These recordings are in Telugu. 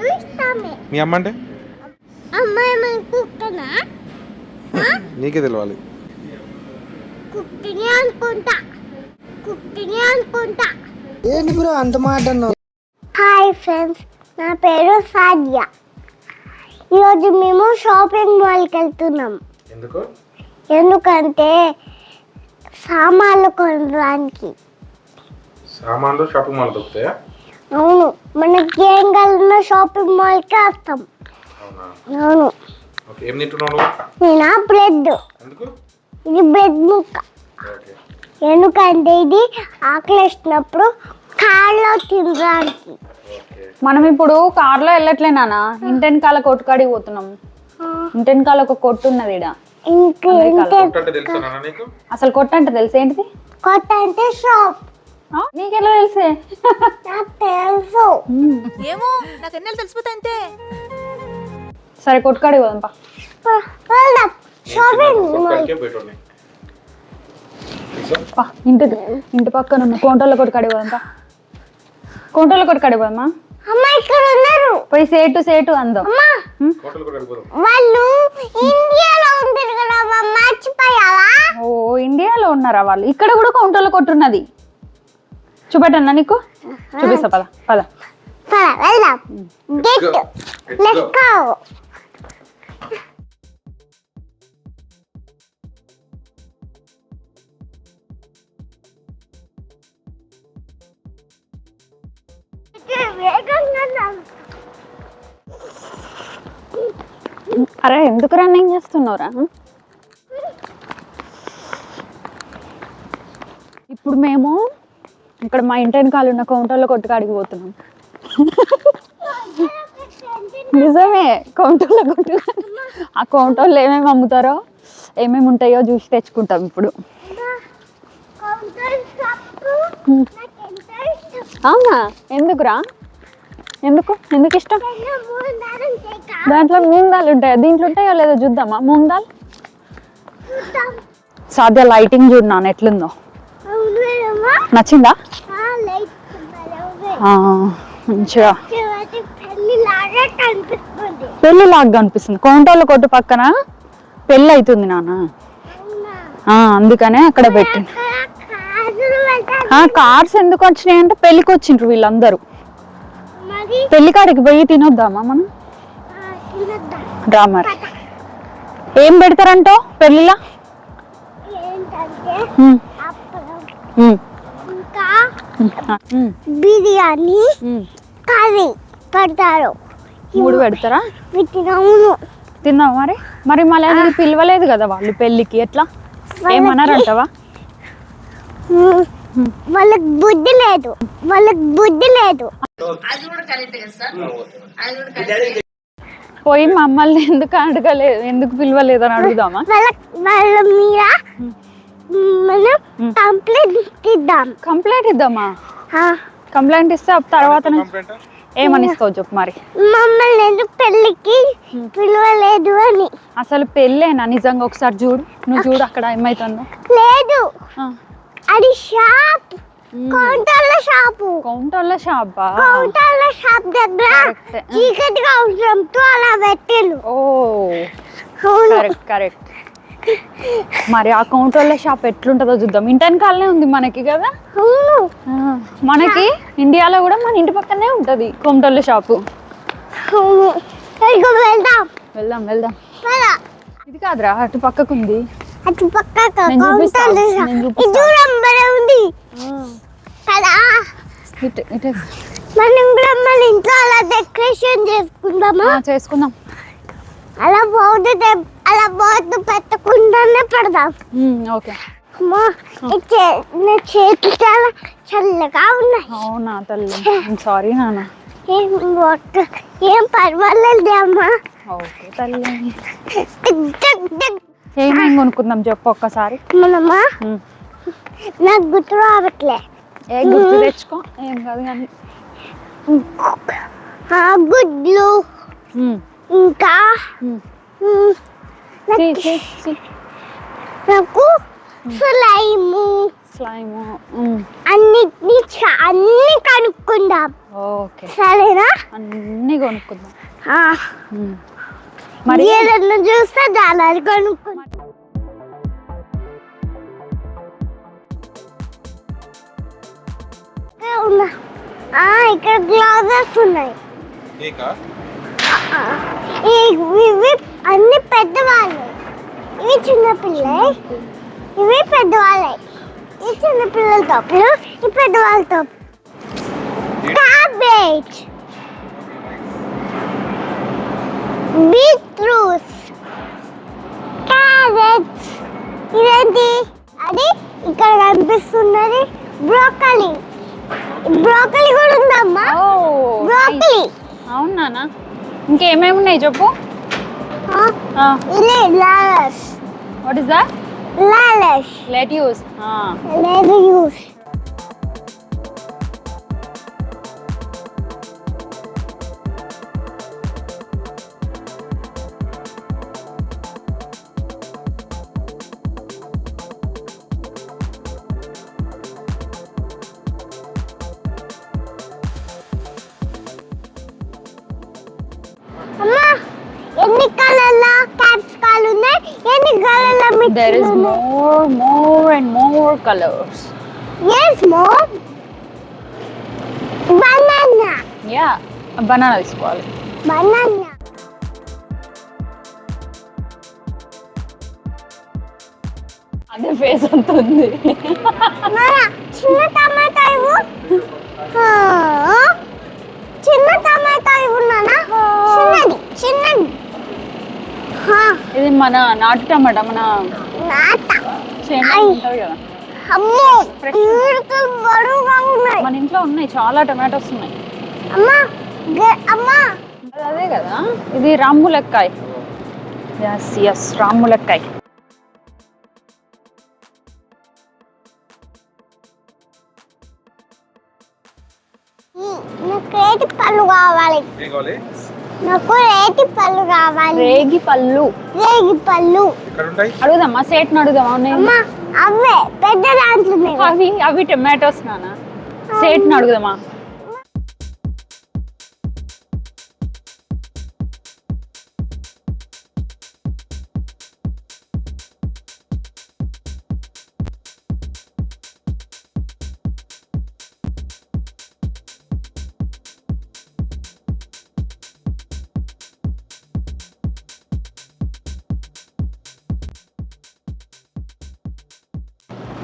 కుక్కలు ఇష్టమే. మీ అమ్మ అంటే? అమ్మాయి మన కుక్కనా? నీకే తెలియాలి కుక్కిని అనుకుంటా. కుక్కిని అనుకుంటా. ఏంటి బ్రో అంత మాట హాయ్ ఫ్రెండ్స్ నా పేరు సాదియా ఈరోజు మేము షాపింగ్ మాల్కి వెళ్తున్నాం. ఎందుకు? ఎందుకంటే సామాన్లు కొనడానికి. సామాన్లు షాపింగ్ మాల్ దొరుకుతాయా? అవును. మనకి ఏం కలిగిన షాపింగ్ మాల్కి వస్తాం. అవునా? అవును. ఓకే ఏం తింటున్నావు? నేను? బ్రెడ్. ఎందుకు? ఇది బ్రెడ్ ముక్క. ఓకే. ఎందుకంటే ఇది ఆకలిస్తున్నప్పుడు కార్లో తినడానికి ఓకే. మనం ఇప్పుడు కార్లో వెళ్ళట్లే నాన్న. ఇంటెనకాల కొట్టుకాడికి పోతున్నాం. ఇంటెనకాల ఒక కొట్టు ఉన్నది నీకు? అసలు కొట్టు అంటే తెలుసు ఏంటిది? కొత్త అంటే షాప్. ఆ, నీకెలా తెలిసే? నాకు తెలుసు ఏమో? నాకు ఎన్నెలు తెలిసిపోతాయి అంతే సరే కొట్టుకాడికి పోదాం పా. వెళ్దాం. షాపింగ్ పా ఇంటి ఇంటి పక్కన ఉన్న కోంటోళ్ళ కొట్టుకాడికి పోదాం పా. కోంటోళ్ళ కొట్టుకాడికి పోదామా? అమ్మ ఇక్కడ ఉన్నారు. పోయి సేటు సేటు అందాం. అమ్మా వాళ్ళు ఇండియాలో ఉంటారు కదా అమ్మ, మర్చిపోయావా? ఓ ఇండియాలో ఉన్నారా వాళ్ళు? ఇక్కడ కూడా కౌంటర్లో కొట్టున్నది. చూపెట్టన్నా నీకు? చూపిస్తా పద పద. పద వెళ్దాం get go. Let's let's go. Go వేగంగా అరే ఎందుకు రన్నింగ్ చేస్తున్నావురా? ఇప్పుడు మేము ఇక్కడ మా ఇంటి వెనకాల ఉన్న కౌంటర్లో కొట్టుకాడికి పోతున్నాం. నిజమే కౌంటర్లో కొట్టు. ఆ కౌంటర్లో ఏమేమి అమ్ముతారో ఏమేమి ఉంటాయో చూసి తెచ్చుకుంటాం ఇప్పుడు. అవునా? ఎందుకురా? ఎందుకు? ఎందుకు ఇష్టం? దాంట్లో మూందాలు ఉంటాయా? దీంట్లో ఉంటాయో లేదో చూద్దామా? మూందాలు? సాధ్య లైటింగ్ చూడు నాన్న ఎట్లుందో. నచ్చిందా? మంచిగా. పెళ్ళి లాగా కనిపిస్తుంది. అనిపిస్తుంది కౌంటర్ల కొట్టు పక్కన పెళ్ళి అవుతుంది నాన్న అందుకనే అక్కడ పెట్టి కార్స్ ఎందుకు వచ్చినాయి అంటే పెళ్ళికి వచ్చిండ్రు వీళ్ళందరూ పెళ్ళి కాడికి పోయి తినొద్దామా మనం? డ్రామర్ ఏం పెడతారంటో పెళ్ళిలా బిర్యానీ. కర్రీ పెడతారు. మూడు పెడతారా? అవును తిన్నావా మరి? మరి మళ్ళీ అది పిలవలేదు కదా వాళ్ళు పెళ్ళికి ఎట్లా? ఏమన్నారంటవా? వాళ్ళకి బుద్ధి లేదు. వాళ్ళకి బుద్ధి లేదు. పోయి మమ్మల్ని ఎందుకు అడగలేదు ఎందుకు పిలవలేదు అని అడుగుదామా? వాళ్ళ వాళ్ళ మీద మనం కంప్లైంట్ ఇద్దాం. కంప్లైంట్ ఇద్దామా? కంప్లైంట్ ఇస్తే తర్వాత ఏమని ఇస్తావు చెప్పు మరి? మమ్మల్ని ఎందుకు పెళ్ళికి పిలవలేదు అని? అసలు పెళ్ళేనా? నిజంగా ఒకసారి చూడు. నువ్వు చూడు అక్కడ ఏమైతుందో. లేదు. ఆ, అది షాప్. కౌంటర్ల షాపు. కౌంటర్ల షాపా? కౌంటర్ల షాప్ దగ్గర. చీకటిగా అవసరంతో అలా పెట్టిండు ఓ. Correct correct. మరి ఆ కౌంటర్ల షాప్ ఎట్లుంటుందో చూద్దాం. ఇంటెనకాలనే ఉంది మనకి కదా? మనకి ఇండియాలో కూడా మన ఇంటి పక్కనే ఉంటుంది కౌంటర్ల షాపు. వెళ్దాం వెళ్దాం. ఇది కాదురా అటు పక్కకు ఉంది అటు పక్క ఉంది. కదా? ఇటు ఇటు. మనం కూడా మన ఇంట్లో అలా డెకరేషన్ చేసుకుందామా? చేసుకుందాం. అలా బోర్డు అలా బోర్డు పెట్టకుండానే పెడదాం. ఓకే. చేతులు చాలా చల్లగా ఉన్నాయి. అవునా తల్లి? సారీ నాన్న. ఏం వాటర్ ఏం పర్వాలేదు అమ్మా. ఓకే తల్లి. ఏమేమి కొనుక్కుందాం చెప్పు ఒక్కసారి. మనమ్మా ఉమ్. నాకు గుర్తు రావట్లే. ఏ గుర్తు తెచ్చుకో. ఏం కాదు కానీ. గుడ్లు. ఇంకా. నాకు స్లైము. స్లైమ్ అన్నిటిని అన్ని కనుక్కుందాం. ఓకే. సరేనా? అన్నీ కొనుక్కుందాం. మరి? ఏదన్నా చూస్తే దాని కొనుక్కుందాం ఇక్కడ ఉన్నా. ఆ, ఇక్కడ గ్లాసెస్ ఉన్నాయి. ఇవి అన్ని పెద్దవాళ్ళు. ఇవి చిన్నపిల్లే ఇవి పెద్దవాళ్ళే. ఈ చిన్న పిల్లల తప్పులు ఈ పెద్దవాళ్ళ తప్పు క్యాబేజ్ బీట్రూట్స్ క్యారెట్స్. ఇదేంటి? అది ఇక్కడ కనిపిస్తున్నది బ్రోకలీ. బ్రోకలీ కూడా ఉందమ్మా. బ్రోకలీ. అవునానా ఇంకేమేమి ఉన్నాయి చెప్పు ఇది లాలస్ what is that లాలస్ let కలర్ల there మిర్చి is more more and more colours yes mom banana yeah banana తీసుకోవాలి బనానా అదే ఫేస్ నాన్న, చిన్న టమాటా ఇవ్వు. చిన్న టమాటా ఇవ్వు నాన్న. చిన్నది చిన్నది. ఇది మన నాటు టమాటా మన మన ఇంట్లో ఉన్నాయి చాలా టమాటోస్ ఉన్నాయి. అమ్మా గ- అమ్మా. అది కదా ఇది రామ్ములక్కాయ్ ఎస్ ఎస్ రామ్ములక్కాయ్ నాకు పళ్ళు కావాలి? నాకు రేటి పళ్ళు కావాలి. రేగి పళ్ళు. రేగి పళ్ళు. ఇక్కడ ఉంటాయి అడుగుదామా సేట్ని అడుగుదామా ఉన్నాయి అమ్మా అవే పెద్ద దాంట్లో ఉన్నాయి. అవి అవి టమాటోస్ నానా? సేట్ని అడుగుదామా?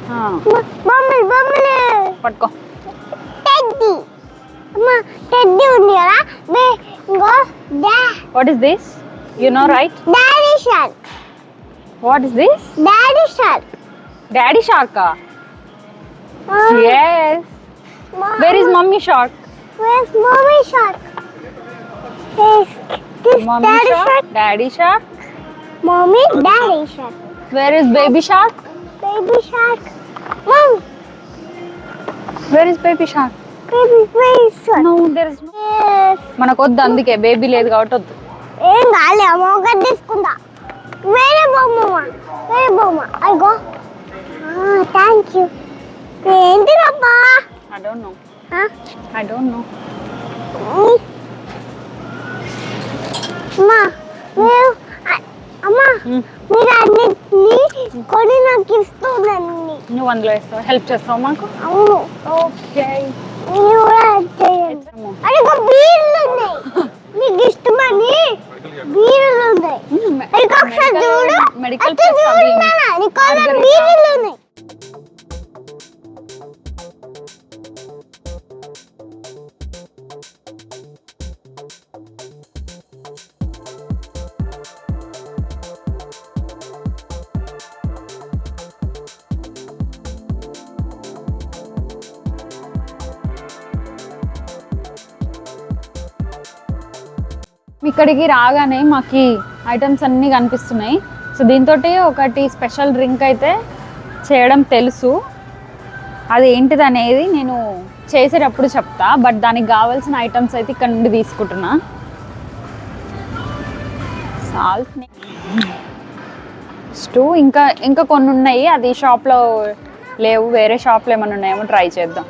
ఆ, బొమ్మలు బొమ్మలు పట్టుకో టెడ్డీ అమ్మ టెడ్డీ ఉంది కదా బే ఇంకో డా what is this you know right daddy shark what is this daddy shark daddy షార్కా yes where is mommy shark Where's mommy shark? Yes, this mommy daddy shark shark. Daddy shark Mommy, daddy shark. Where is baby shark Baby shark. Mom, where is baby shark baby, baby shark. No there is Yes. మనకు వద్దు అందుకే బేబీ లేదు కాబట్టి వద్దు. ఏం కాలే అమ్మ ఒకటి తీసుకుందా? వేరే బొమ్మ వేరే బొమ్మ. అయ్యో thank you ఏంటిదబ్బా? I don't know? I don't know. అమ్మా మీరు అమ్మా మీరు అన్నిటిని కొని నాకు ఇస్తుందండి నువ్వు అందులో వేస్తావు హెల్ప్ చేస్తావు మాకు? అవును. ఓకే మీరు ఇక్కడికి రాగానే మాకు ఐటమ్స్ అన్నీ కనిపిస్తున్నాయి. సో దీంతో ఒకటి స్పెషల్ డ్రింక్ అయితే చేయడం తెలుసు. అది ఏంటిది అనేది నేను చేసేటప్పుడు చెప్తా బట్ దానికి కావాల్సిన ఐటమ్స్ అయితే ఇక్కడ నుండి తీసుకుంటున్నా. సాల్ట్ నెక్స్ట్ ఇంకా ఇంకా కొన్ని ఉన్నాయి. అది షాప్లో లేవు వేరే షాప్లో ఏమైనా ఉన్నాయేమో ట్రై చేద్దాం.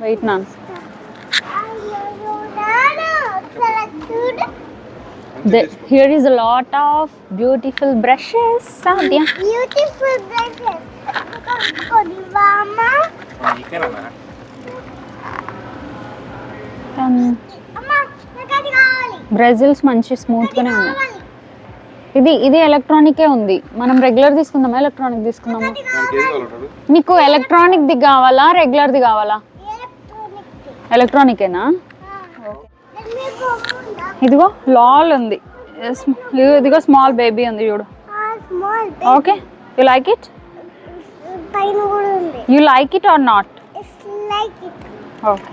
Wait non a lot of beautiful brushes సాధ్య Beautiful అమ్మా, నాకు అది కావాలి. బ్రెజిల్స్ మంచి స్మూత్ గానే ఉన్నాయి. ఇది ఇది ఎలక్ట్రానికే ఉంది మనం రెగ్యులర్ తీసుకుందామా ఎలక్ట్రానిక్ తీసుకుందామా నీకు ఎలక్ట్రానిక్ ది కావాలా రెగ్యులర్ ది కావాలా. ఎలక్ట్రానికేనా. ఇదిగో లాల్ ఉంది. ఇదిగో స్మాల్ బేబీ ఉంది చూడు. Okay you like it. You like it or not. Okay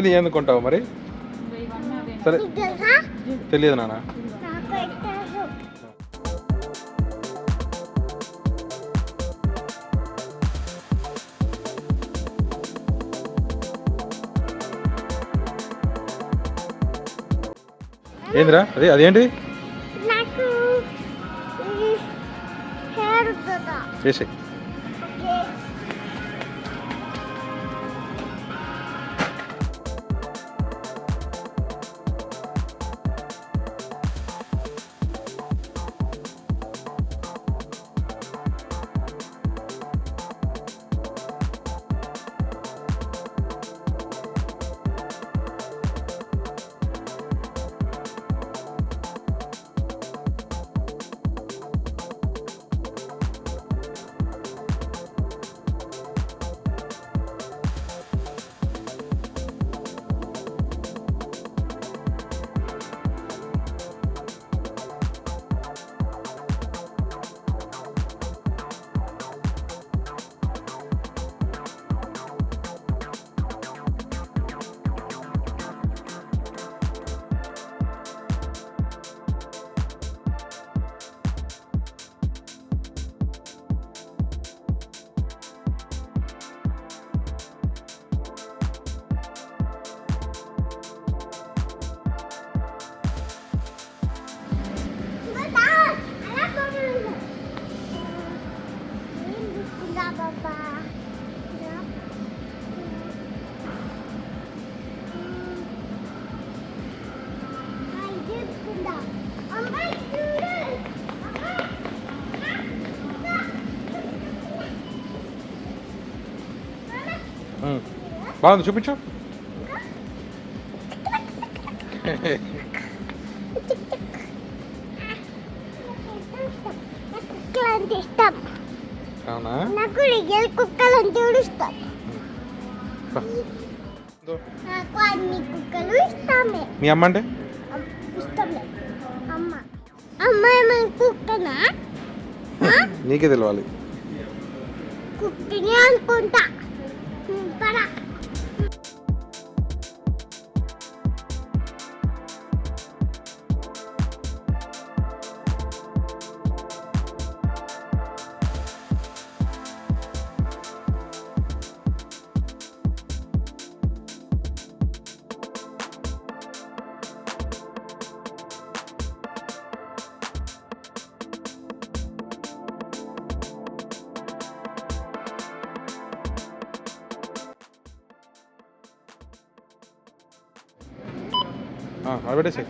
తెలియదు ఎందుకుంటావు మరి? సరే? తెలియదు నాన్న. ఏందిరా? అదే అదేంటి? నాకు బాగుంది చూపించు. అవునా? నాకు రియల్ కుక్కలు అంటే కూడా ఇష్టం. నాకు అన్ని కుక్కలు ఇష్టమే మీ అమ్మ అంటే? ఇష్టమే అమ్మ అమ్మ ఏమైనా కుక్కనా నీకే తెలవాలి. కుక్కనే అనుకుంటా. ఉమ్, పరా అది పెట్టేసి